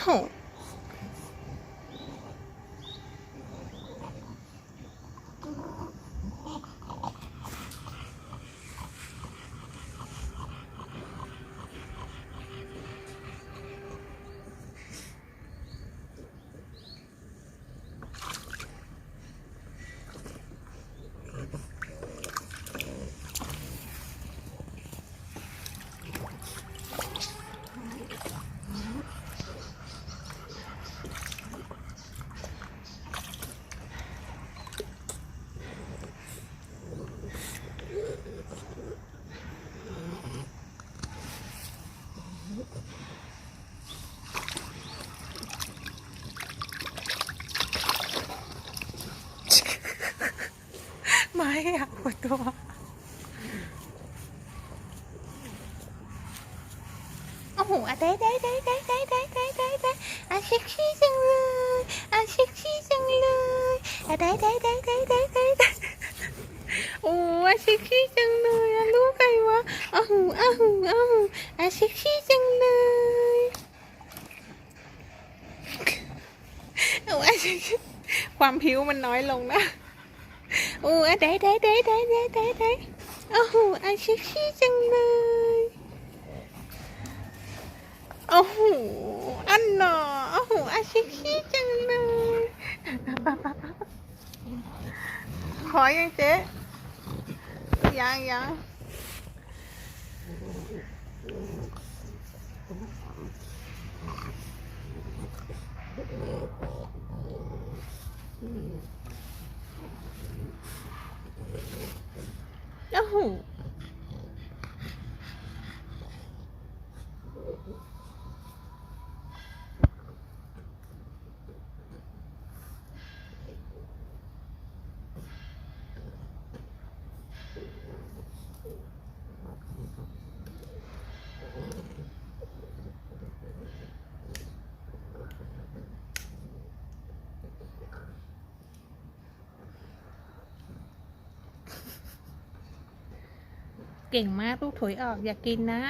home. ไม่อยากปวดตัวโอ้โหอะได้ได้ได้ได้ได้ได้ได้ได้ได้อะเซ็กซี่จังเลยอะเซ็กซี่จังเลยอะได้ได้ได้ได้ได้ได้โอ้อะเซ็กซี่จังเลย ใครวะอ้าวอ้าวอ้าวอะเซ็กซี่จังเลยโอ้อะเซ็กซี่ความผิวมันน้อยลงนะโอ้อะได้ได้ได้ได้ได้ได้ได้โอ้โหอะเซ็กซี่จังเลยโอ้โหอันหนอโอ้โหอาชิคีจังเลยขอยังเจ๊ยังยัง No. เก่งมากลูกถอยออกอย่ากกินนะ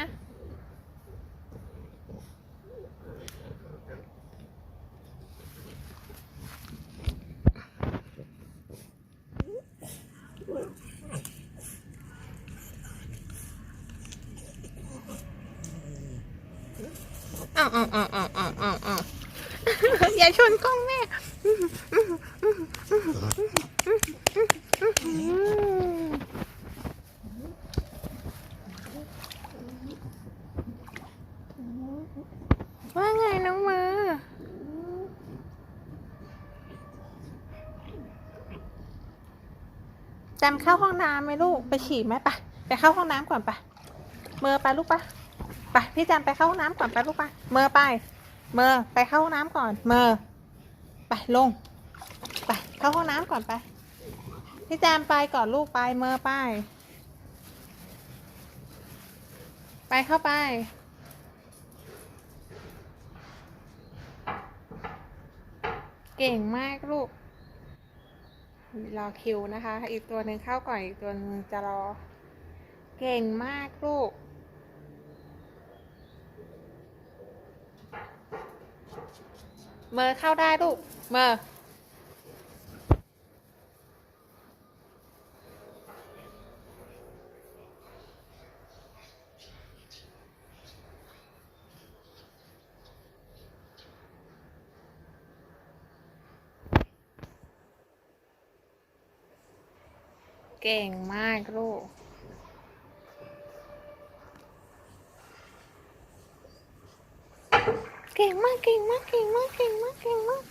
อ้าวอ้าวอ้าวอ้าวอ้าวอ้าวอ้าวอย่าชนกล้องแม่ ว่าไงน้องมือ จำเข้าห้องน้ำไหมลูกไปฉี่ไหมไปะไปเข้าห้องน้ำก่อนไปะเมอไปลูกปะไปพี่จำไปเข้าห้องน้ำก่อนไปลูกปะเมอไป เมอไปเข้าห้องน้ำก่อน เมอไปลงไปเข้าห้องน้ำก่อนไปพี่แจมไปก่อนลูกไปเมอไป ไปเข้าไปเก่งมากลูก รอคิวนะคะ อีกตัวหนึ่งเข้าก่อนอีกตัวนึงจะรอ เก่งมากลูก เมอเข้าได้ลูก เมอ เก่งมากลูก เก่งมาก เก่งมาก เก่งมาก เก่งมาก เก่งมาก